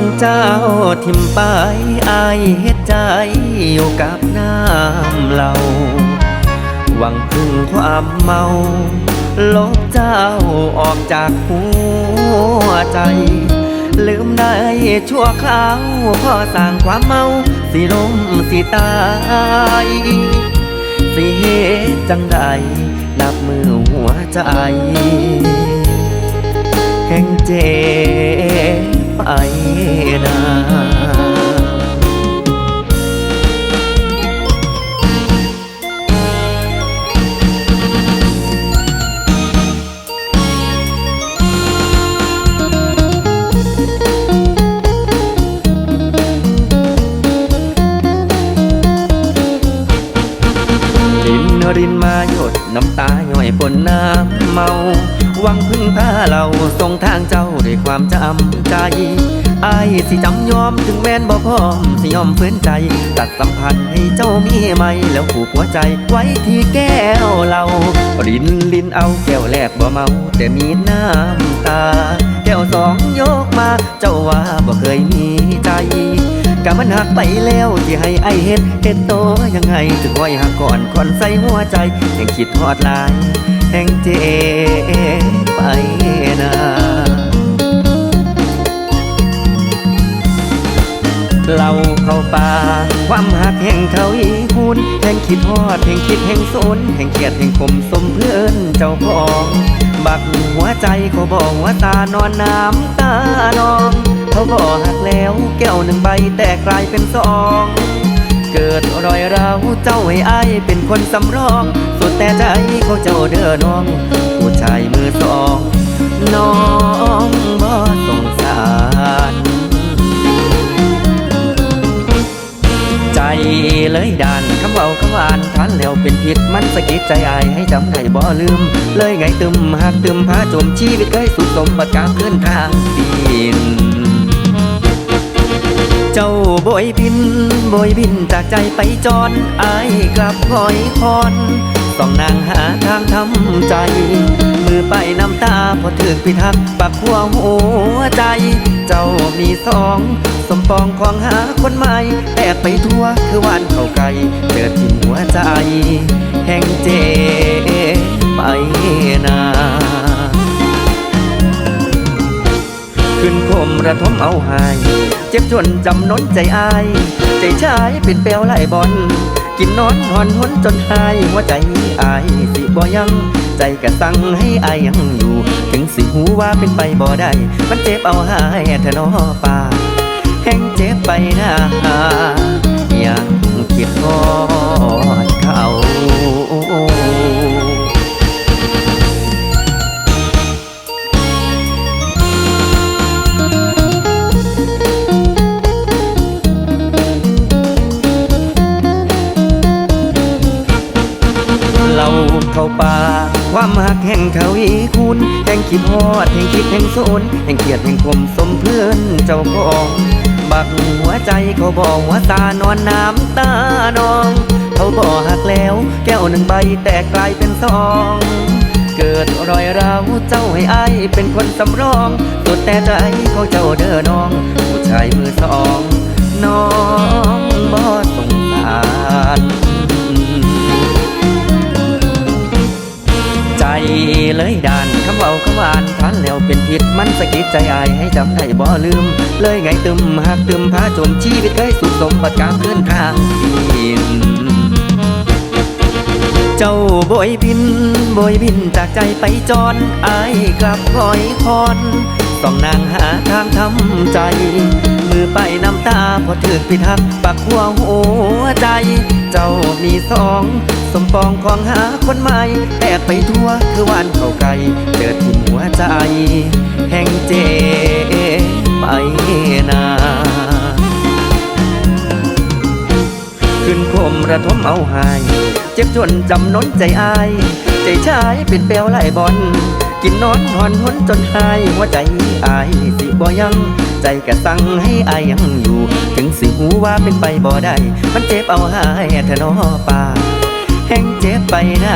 ก่อนเจ้าทิมไปอายเฮ็ดใจอยู่กับน้ำเหล่าหวังพึ่งความเมา ลบเจ้าออกจากหัวใจ ลืมได้ชั่วคราวพอสร้างความเมา สิลมสิตาย สิเหตุจังใดนับมือหัวใจ แห่งเจ็บ รินมาหยดน้ำตาหย่อยปนน้ำเมา หวังพึ่งพาเราส่งทางเจ้าด้วยความจำใจอายสิจำยอมถึงแม้นบ่พร้อม สิยอมฝืนใจ ตัดสัมพันธ์ให้เจ้ามีไหม แล้วผูกหัวใจไว้ที่แก้วเรารินลินเอาแก้วแรกบ่เมา แต่มีน้ำตา แก้วสองยกมา เจ้าว่าบ่เคยมีใจ กะมันหักไปแล้วที่ให้ไอเฮ็ดเฮ็ดโตยังไงถึงไว้หักก่อนคอนใส่หัวใจแห่งคิดทอดลาย แห่งเจไปนาเราเข้าป่าความหักแห่งเขาอีคูนแห่งคิดทอดแห่งคิดแห่งสนแห่งเกียดแห่งคมสมเพื่อนเจ้าของบักหัวใจเขาบอกว่าตานอนน้ำตานอง เขาบอกหักแล้วแก้วหนึ่งใบแตกกลายเป็นสอง เกิดรอยร้าวเจ้าให้อายเป็นคนสำรอง สุดแต่ใจเขาเจ้าเด้อน้อง ผู้ชายมือสอง น้องบ่สงสารใจเลยด่านคำเว้าคำหวานทันแล้วเป็นผิดมันสะกิดใจอายให้จำได้บ่ลืม เลยไงตึมหักตึมพาจมชีวิตเคยสุดสมบัติการเคลื่อนทางดิน เจ้าโบยบินโบยบินจากใจไปจรอายกลับคอยคอนต้องนางหาทางทำใจ มือไปน้ำตาพอถึกพิทักษ์ปักหัวหัวใจ เจ้ามีสองสมปองของหาคนใหม่แตกไปทั่วคือวานเข้าไกลเดือดที่หัวใจ แห่งเจไปนา ขึ้นคมระทมเอาหาย เจ็บจนจำนนใจอาย ใจชายเป็นเปลวไหลบอลกินนอนหอนหนจนหายหัวใจอายสิบ่ยัง ใจกะสั่งให้อายยังอยู่ ถึงสิหูว่าเป็นไปบ่ได้ มันเจ็บเอาหายเถอะเนอป่าแห่งเจ็บไปนะยังคิดทอ เข้าป่า ความหักแห่งเขาอีคุณแห่งคิดฮอดแห่งคิดแห่งโซนแห่งเกียดแห่งคมสมเพื่อนเจ้าของบักหัวใจเขาบอกว่าตานอนน้ำตานอง เขาบอกหักแล้ว แก้วหนึ่งใบแตกกลายเป็นสองเกิดรอยร้าวเจ้าให้อายเป็นคนสำรองสุดแต่ใจเขาเจ้าเด้อน้อง ผู้ชายมือสองน้อง ผิดมันสะกิดใจอายให้จำได้บ่ลืม เลยไงตึมหักตึมพาจมชีวิตเคยสุขสมบัติการเคลื่อนทางดินเจ้าโบยบินโบยบินจากใจไปจรอายกลับคอยคอนต้องนางหาทางทำใจ มือไปน้ำตาพอถึกพิทักษ์ปักหัวหัวใจ เจ้ามีสอง สมปองของหาคนใหม่แตกไปทั่วคือวานเข้าไกลเดือดที่ ใจ แห่งเจ็บไปนาขึ้นคมระทมเอาหาย เจ็บจนจำนนใจอาย ใจชายเป็นเปลวไหลบอลกินนอนหอนหนจนหายหัวใจอายสิบ่ยังใจกะสั่งให้อายยังอยู่ ถึงสิหูว่าเป็นไปบ่ได้ มันเจ็บเอาหายเถอะนอป่าแห่งเจ็บไปนะ